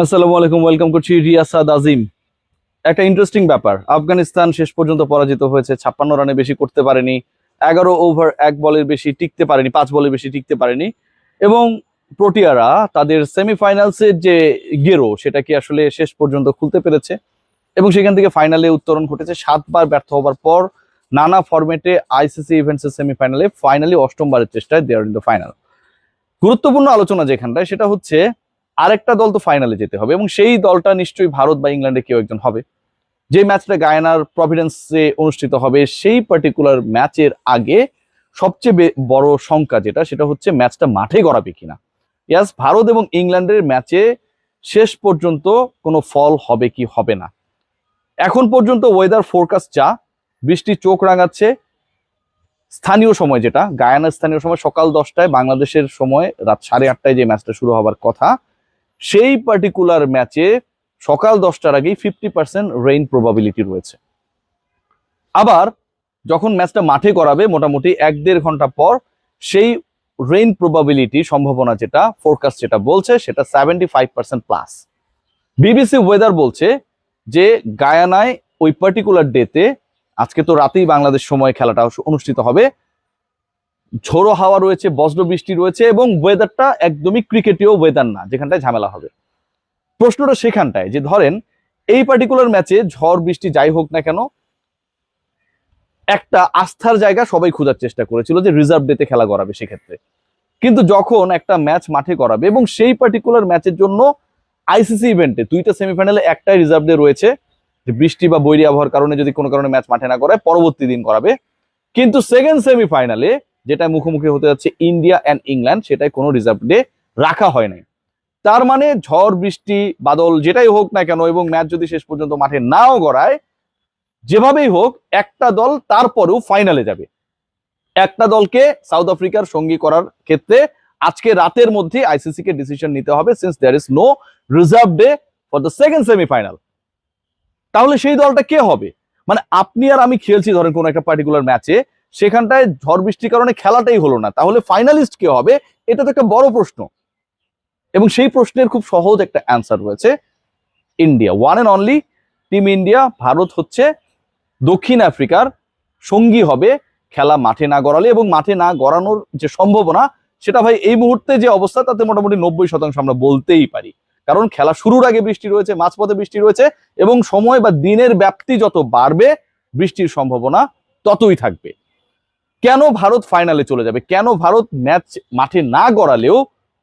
আসসালামু আলাইকুম ওয়েলকাম করছি রিয়াসাদ আজিম। একটা ইন্টারেস্টিং ব্যাপার। আফগানিস্তান শেষ পর্যন্ত পরাজিত হয়েছে, ছাপ্পান্ন রানে বেশি করতে পারেনি, এগারো ওভার এক বলের বেশি টিকতে পারেনি, পাঁচ বলের বেশি টিকতে পারেনি। এবং প্রোটিয়ারা তাদের সেমিফাইনালসের যে গেরো, সেটা কি আসলে শেষ পর্যন্ত খুলতে পেরেছে? এবং সেখান থেকে ফাইনালে উত্তরণ ঘটেছে, সাতবার ব্যর্থ হবার পর নানা ফরম্যাটে আইসিসি ইভেন্টসের সেমিফাইনালে ফাইনালি অষ্টমবারের চেষ্টায় দেয়ার ইন দ্য ফাইনাল গুরুত্বপূর্ণ আলোচনা যেখানটায়, সেটা হচ্ছে আরেকটা দল তো ফাইনালে যেতে হবে এবং সেই দলটা নিশ্চয়ই ভারত বা ইংল্যান্ডে কেউ একজন হবে। যে ম্যাচটা গায়নার প্রভিডেন্সে অনুষ্ঠিত হবে, সেই পার্টিকুলার ম্যাচের আগে সবচেয়ে বড় সংখ্যা যেটা, সেটা হচ্ছে ম্যাচটা মাঠে গড়াবে কিনা। ইয়াস ভারত এবং ইংল্যান্ডের ম্যাচে শেষ পর্যন্ত কোনো ফল হবে কি হবে না। এখন পর্যন্ত ওয়েদার ফোরকাস্ট যা, বৃষ্টি চোখ রাঙাচ্ছে। স্থানীয় সময় যেটা, গায়ানার স্থানীয় সময় সকাল দশটায়, বাংলাদেশের সময় রাত সাড়ে আটটায় যে ম্যাচটা শুরু হবার কথা সেই পার্টিকুলার ম্যাচে সকাল দশটার আগেই ফিফটি পার্সেন্ট রেইন প্রবাবিলিটি রয়েছে। আবার যখন ম্যাচটা মাঠে করাবে, মোটামুটি এক দেড় ঘণ্টা পর, সেই রেইন প্রবাবিলিটি সম্ভাবনা যেটা ফোরকাস্ট যেটা বলছে, সেটা seventy five percent plus BBC weather বলছে যে গায়ানায় ওই পার্টিকুলার ডেতে আজকে তো রাতেই বাংলাদেশ সময় খেলাটা অনুষ্ঠিত হবে ঝোড়ো হাওয়া রয়েছে, বজ্র বৃষ্টি রয়েছে এবং ওয়েদারটা একদমই ক্রিকেটীয় ওয়েদার না, যেখানটায় ঝামেলা হবে। প্রশ্নটা সেখানটায় যে ধরেন, এই পার্টিকুলার ম্যাচে ঝড়, বৃষ্টি যাই হোক না কেন, একটা আস্থার জায়গা সবাই খোঁজার চেষ্টা করেছিল যে রিজার্ভ ডেতে খেলা করাবে সেক্ষেত্রে। কিন্তু যখন একটা ম্যাচ মাঠে করাবে এবং সেই পার্টিকুলার ম্যাচের জন্য আইসিসি ইভেন্টে দুইটা সেমিফাইনালে একটাই রিজার্ভ ডে রয়েছে বৃষ্টি বা বৈরী আবহাওয়ার কারণে যদি কোনো কারণে ম্যাচ মাঠে না করায়, পরবর্তী দিন করাবে। কিন্তু সেকেন্ড সেমিফাইনালে যেটা মুখোমুখি হতে যাচ্ছে ইন্ডিয়া অ্যান্ড ইংল্যান্ড সেটাই কোনো রিজার্ভ ডে রাখা হয় নাই। তার মানে ঝড়, বৃষ্টি, বাদল যেটাই হোক না কেন এবং ম্যাচ যদি শেষ পর্যন্ত মাঠে নাও গড়ায়, যেভাবেই হোক একটা দল তারপরেও ফাইনালে যাবে। একটা দলকে সাউথ আফ্রিকার সঙ্গী করার ক্ষেত্রে আজকে রাতের মধ্যে আইসিসি কে ডিসিশন নিতে হবে since there is no reserve day for the second semifinal তাহলে সেই দলটা কে হবে? মানে আপনি আর আমি খেলছি ধরেন কোন একটা পার্টিকুলার ম্যাচে সেখানটায় ঝড় বৃষ্টির কারণে খেলাটাই হলো না। তাহলে ফাইনালিস্ট কে হবে? এটা তো একটা বড় প্রশ্ন। এবং সেই প্রশ্নের খুব সহজ একটা অ্যান্সার রয়েছে India one and only team India Bharat হচ্ছে দক্ষিণ আফ্রিকার সঙ্গী হবে খেলা মাঠে না গড়ালে এবং মাঠে না গড়ানোর যে সম্ভাবনা, সেটা ভাই এই মুহূর্তে যে অবস্থা, তাতে মোটামুটি নব্বই শতাংশ আমরা বলতেই পারি। কারণ খেলা শুরুর আগে বৃষ্টি রয়েছে, মাঝপথে বৃষ্টি রয়েছে এবং সময় বা দিনের ব্যাপ্তি যত বাড়বে, বৃষ্টির সম্ভাবনা ততই থাকবে। কেন ভারত ফাইনালে চলে যাবে? কেন ভারত ম্যাচ মাঠে না গড়ালেও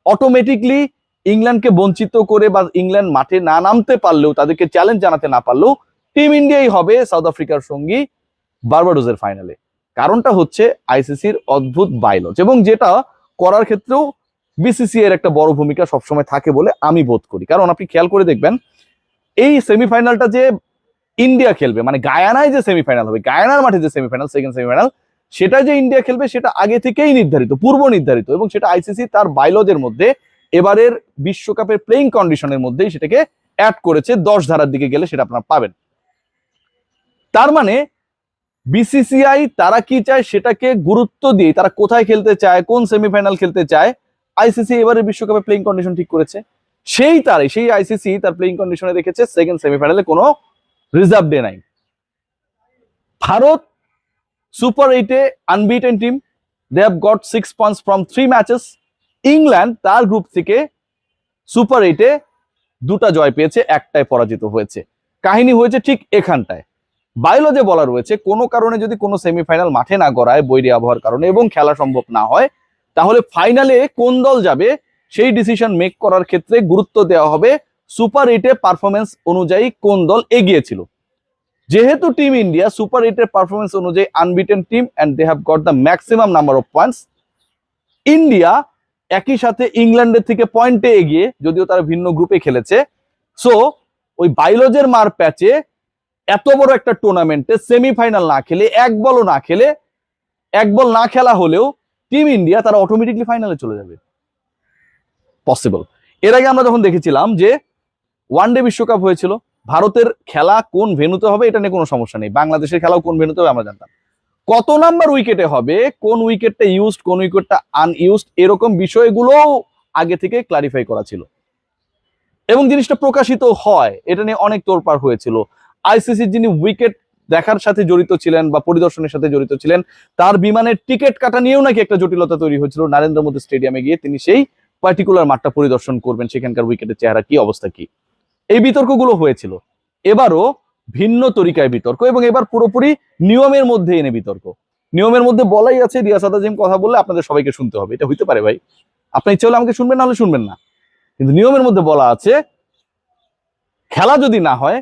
অটোমেটিকলি ইংল্যান্ডকে বঞ্চিত করে বা ইংল্যান্ড মাঠে না নামতে পারলেও, তাদেরকে চ্যালেঞ্জ জানাতে না পারলেও টিম ইন্ডিয়াই হবে সাউথ আফ্রিকার সঙ্গী বার্বাডোজের ফাইনালে কারণটা হচ্ছে আইসিসির অদ্ভুত বাইলজ এবং যেটা করার ক্ষেত্রেও বিসিসি এর একটা বড় ভূমিকা সবসময় থাকে বলে আমি বোধ করি। কারণ আপনি খেয়াল করে দেখবেন, এই সেমিফাইনালটা যে ইন্ডিয়া খেলবে মানে গায়ানায় যে সেমিফাইনাল হবে, গায়ানার মাঠে যে সেমিফাইনাল সেকেন্ড সেমিফাইনাল সেটা যে ইন্ডিয়া খেলবে সেটা আগে থেকেই নির্ধারিত, পূর্ব নির্ধারিত এবং সেটা আইসিসি তার বাইলজের মধ্যে এবারের বিশ্বকাপের প্লেইং কন্ডিশনের মধ্যেই সেটাকে অ্যাড করেছে, দশ ধারার দিকে গেলে সেটা আপনারা পাবেন। তার মানে বিসিসিআই তারা কি চায় সেটাকে গুরুত্ব দিয়ে, তারা কোথায় খেলতে চায়, কোন সেমিফাইনাল খেলতে চায় আইসিসি এবারে বিশ্বকাপে প্লেইং কন্ডিশন ঠিক করেছে। সেই তারে, সেই আইসিসি তার প্লেইং কন্ডিশনে রেখেছে সেকেন্ড সেমিফাইনালে কোনো রিজার্ভ ডে নাই। ভারত সুপার এইটে unbeaten team they have got six points from three matches England তার গ্রুপ থেকে সুপার এইটে দুটা জয় পেয়েছে একটায় পরাজিত হয়েছে। কাহিনী হয়েছে ঠিক এখানটায়। বায়োলজে বলা রয়েছে, কোনো কারণে যদি কোনো সেমিফাইনাল মাঠে না গড়ায় বৈরি আবহাওয়ার কারণে এবং খেলা সম্ভব না হয়, তাহলে ফাইনালে কোন দল যাবে সেই ডিসিশন মেক করার ক্ষেত্রে গুরুত্ব দেওয়া হবে। সুপার এইটে পারফরমেন্স অনুযায়ী কোন দল এগিয়েছিল যেহেতু টিম ইন্ডিয়া সুপার এইটের পারফরমেন্স অনুযায়ী unbeaten team and they have got the maximum number of points India একই সাথে ইংল্যান্ডের থেকে পয়েন্টে এগিয়ে, যদিও তারা ভিন্ন গ্রুপে খেলেছে। সো ওই বাইলজের মার প্যাচে এত বড় একটা টুর্নামেন্টে সেমিফাইনাল না খেলে, এক বলও না খেলে, এক বল না খেলা হলেও টিম ইন্ডিয়া তারা অটোমেটিকলি ফাইনালে চলে যাবে। পসিবল এর আগে আমরা যখন দেখেছিলাম যে ওয়ান ডে বিশ্বকাপ হয়েছিল ভারতের খেলা কোন ভেনুতে হবে এটা নিয়ে কোনো সমস্যা নেই। বাংলাদেশের খেলাও কোন ভেনুতে হবে আমরা জানতাম। কত নাম্বার উইকেটে হবে, কোন উইকেটটা ইউজড কোন উইকেটটা আনইউজড এরকম বিষয়গুলো আগে থেকে ক্লারিফাই করা ছিল। এবং জিনিসটা প্রকাশিত হয়, এটা নিয়ে অনেক তোড়পাড় হয়েছিল। আইসিসির যিনি উইকেট দেখার সাথে জড়িত ছিলেন বা পরিদর্শনের সাথে জড়িত ছিলেন, তার বিমানের টিকিট কাটা নিয়েও নাকি একটা জটিলতা তৈরি হয়েছিল। নরেন্দ্র মোদী স্টেডিয়ামে গিয়ে তিনি সেই পার্টিকুলার মাঠটা পরিদর্শন করবেন, সেখানকার উইকেটের চেহারা কি, অবস্থা কি? এই বিতর্কগুলো হয়েছিল। এবারও ভিন্ন তরিকায় বিতর্ক এবং এবার পুরোপুরি নিয়মের মধ্যে এনে বিতর্ক। নিয়মের মধ্যে বলাই আছে রিয়াসাদ আজিম কথা বললে আপনাদের সবাইকে শুনতে হবে। এটা হইতে পারে ভাই। আপনার ইচ্ছে হলে আমাকে শুনবেন না হলে শুনবেন না। কিন্তু নিয়মের মধ্যে বলা আছে, খেলা যদি না হয়,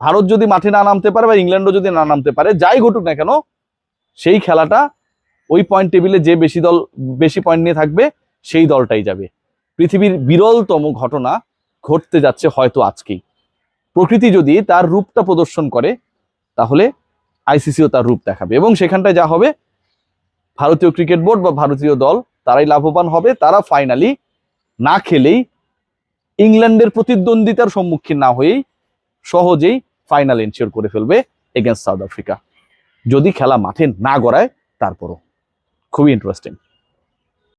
ভারত যদি মাঠে না নামতে পারে বা ইংল্যান্ডও যদি না নামতে পারে, যাই ঘটুক না কেন, সেই খেলাটা ওই পয়েন্ট টেবিলে যে বেশি দল, বেশি পয়েন্ট নিয়ে থাকবে, সেই দলটাই যাবে। পৃথিবীর বিরলতম ঘটনা ঘটতে যাচ্ছে হয়তো আজকেই। প্রকৃতি যদি তার রূপটা প্রদর্শন করে, তাহলে আইসিসিও তার রূপ দেখাবে এবং সেখানটায় যা হবে, ভারতীয় ক্রিকেট বোর্ড বা ভারতীয় দল, তারাই লাভবান হবে। তারা ফাইনালি না খেলেই ইংল্যান্ডের প্রতিদ্বন্দ্বিতার সম্মুখীন না হয়েই সহজেই ফাইনাল এনশিওর করে ফেলবে এগেনস্ট সাউথ আফ্রিকা যদি খেলা মাঠে না গড়ায়, তারপরও। খুবই ইন্টারেস্টিং